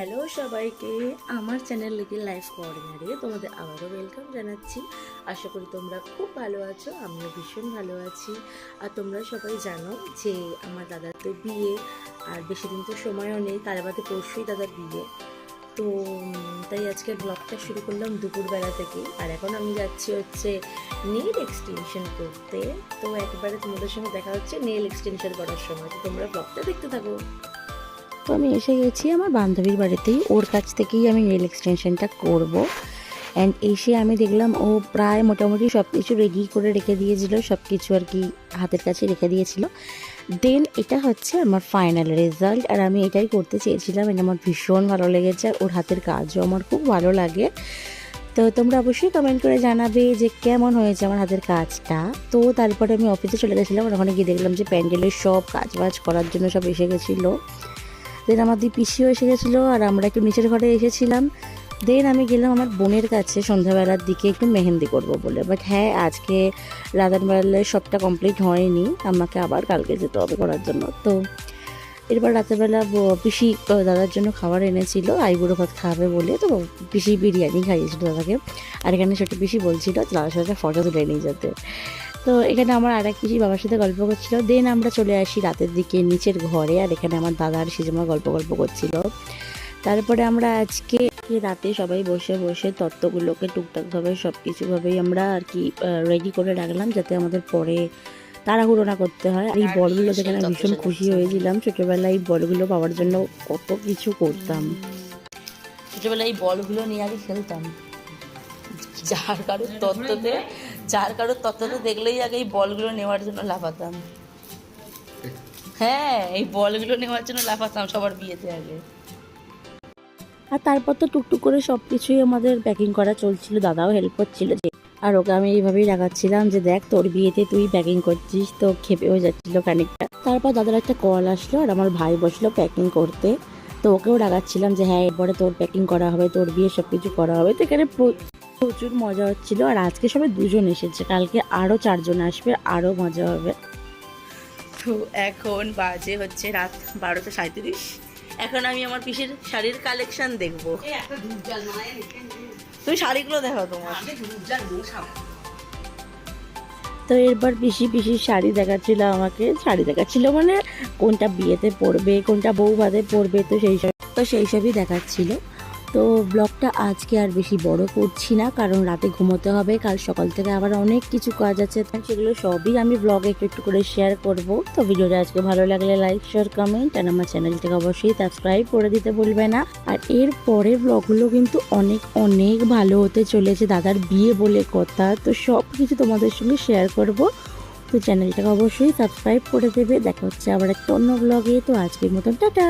Hello সবাইকে, আমার channel little life কোঅর্ডিনারে তোমাদের আবারও ওয়েলকাম জানাচ্ছি। আশা করি তোমরা খুব ভালো আছো, আমিও ভীষণ ভালো আছি। আর তোমরা সবাই জানো যে আমার দাদার তো বিয়ে, আর বেশি দিন তো সময়ও নেই, তার বাদে পরশুই দাদার বিয়ে। তো, তাই আজকে ব্লগটা শুরু করলাম দুপুরবেলা থেকে আর এখন আমি যাচ্ছি হচ্ছে নেল এক্সটেনশন করতে। তো একবারে তোমাদের সঙ্গে দেখা হচ্ছে নেল এক্সটেনশন করার সময়। তো তোমরা ব্লগটা দেখতে থাকো। তো আমি এসে গেছি আমার বান্ধবীর বাড়িতেই। ওর কাছ থেকেই আমি নেল এক্সটেনশনটা করব। অ্যান্ড এসে আমি দেখলাম ও প্রায় মোটামুটি সব কিছু রেডি করে রেখে দিয়েছিল সব কিছু আর কি হাতের কাছে রেখে দিয়েছিল। দেন এটা হচ্ছে আমার ফাইনাল রেজাল্ট আর আমি এটাই করতে চেয়েছিলাম। এটা আমার ভীষণ ভালো লেগেছে আর ওর হাতের কাজও আমার খুব ভালো লাগে। তো তোমরা অবশ্যই কমেন্ট করে জানাবে যে কেমন হয়েছে আমার হাতের কাজটা। তো তারপরে আমি অফিসে চলে গেছিলাম ওখানে গিয়ে দেখলাম যে প্যান্ডেলের সব কাজ বাজ করার জন্য সব এসে গেছিল। দেন আমার দুই পিসিও এসে গেছিল আর আমরা একটু নিচের ঘরে এসেছিলাম। দেন আমি গেলাম আমার বোনের কাছে সন্ধ্যাবেলার দিকে একটু মেহেন্দি করব বলে। বাট হ্যাঁ আজকে রাতের বেলায় সবটা কমপ্লিট হয়নি। আমাকে আবার কালকে যেতে হবে করার জন্য। তো এরপর রাতেরবেলা পিসি দাদার জন্য খাবার এনেছিল। আইবুড়ো ভাত খাবে বলে। তো পিসি বিরিয়ানি খাইয়েছিল দাদাকে। আর এখানে ছোটো পিসি বলছিল দাদার সাথে ফটো তুলে নিয়ে যেতে। তো এখানে আমার আর এক পিসি বাবার সাথে গল্প করছিল। দেন আমরা চলে আসি রাতের দিকে নিচের ঘরে আর এখানে আমার দাদা আর সিজমা গল্প গল্প করছিল। তারপরে আমরা আজকে রাতে সবাই বসে বসে তত্ত্বগুলোকে টুকটাকভাবে সব কিছুভাবেই আমরা আর কি রেডি করে রাখলাম যাতে আমাদের পরে তাড়াহুড়ো না করতে হয়। আর এই বলগুলো দেখে আমি ভীষণ খুশি হয়েছিলাম। ছোটোবেলায় এই বলগুলো পাওয়ার জন্য কত কিছু করতাম। ছোটোবেলায় এই বলগুলো নিয়ে আগে খেলতাম। যার কারোর তত্ত্বতে যার কারোর তত্ত্বতে দেখলেই আগে এই বলগুলো নেওয়ার জন্য লাফাতাম। হ্যাঁ এই বলগুলো নেওয়ার জন্য লাফাতাম সবার বিয়েতে আগে। আর তারপর তো টুকটুক করে সব কিছুই আমাদের প্যাকিং করা চলছিল, দাদাও হেল্প করছিল যে, আর ওকে আমি এইভাবেই রাখাচ্ছিলাম যে দেখ, তোর বিয়েতে তুই প্যাকিং করছিস, তো খেপেও যাচ্ছিল খানিকটা। তারপর দাদার একটা কল আসলো আর আমার ভাই বসল প্যাকিং করতে। তো ওকেও রাখাচ্ছিলাম যে হ্যাঁ এরপরে তোর প্যাকিং করা হবে, তোর বিয়ে সব কিছু করা হবে। তো এখানে প্রচুর মজা হচ্ছিল আর আজকে সবাই দুজন এসেছে। কালকে আরও চারজন আসবে আরও মজা হবে। তো এখন বাজে হচ্ছে রাত বারোটা সাঁত্রিশ এখন আমি আমার পিসির শাড়ির কালেকশন দেখব। তুমি শাড়িগুলো দেখো তোমার। তো এরপর পিসি পিসির শাড়ি দেখাচ্ছিল আমাকে। শাড়ি দেখাচ্ছিল মানে কোনটা বিয়েতে পরবে কোনটা বউ ভাতে পরবে তো সেই সব তো সেই সবই দেখাচ্ছিল। তো ব্লগটা আজকে আর বেশি বড় করছি না, কারণ রাতে ঘুমোতে হবে, কাল সকাল থেকে আবার অনেক কিছু কাজ আছে সেগুলো সবই আমি ব্লগে একটু একটু করে শেয়ার করব। তো ভিডিওটা আজকে ভালো লাগলে লাইক শেয়ার কমেন্ট আর আমার চ্যানেলটাকে অবশ্যই সাবস্ক্রাইব করে দিতে ভুলবে না। আর এর পরের ব্লগগুলো কিন্তু অনেক অনেক ভালো হতে চলেছে, দাদার বিয়ে বলে কথা, তো সব কিছু তোমাদের সঙ্গে শেয়ার করব। তো চ্যানেলটাকে অবশ্যই সাবস্ক্রাইব করে দেবে, দেখা হচ্ছে আবার একটা অন্য ব্লগে, তো আজকের মতন টাটা!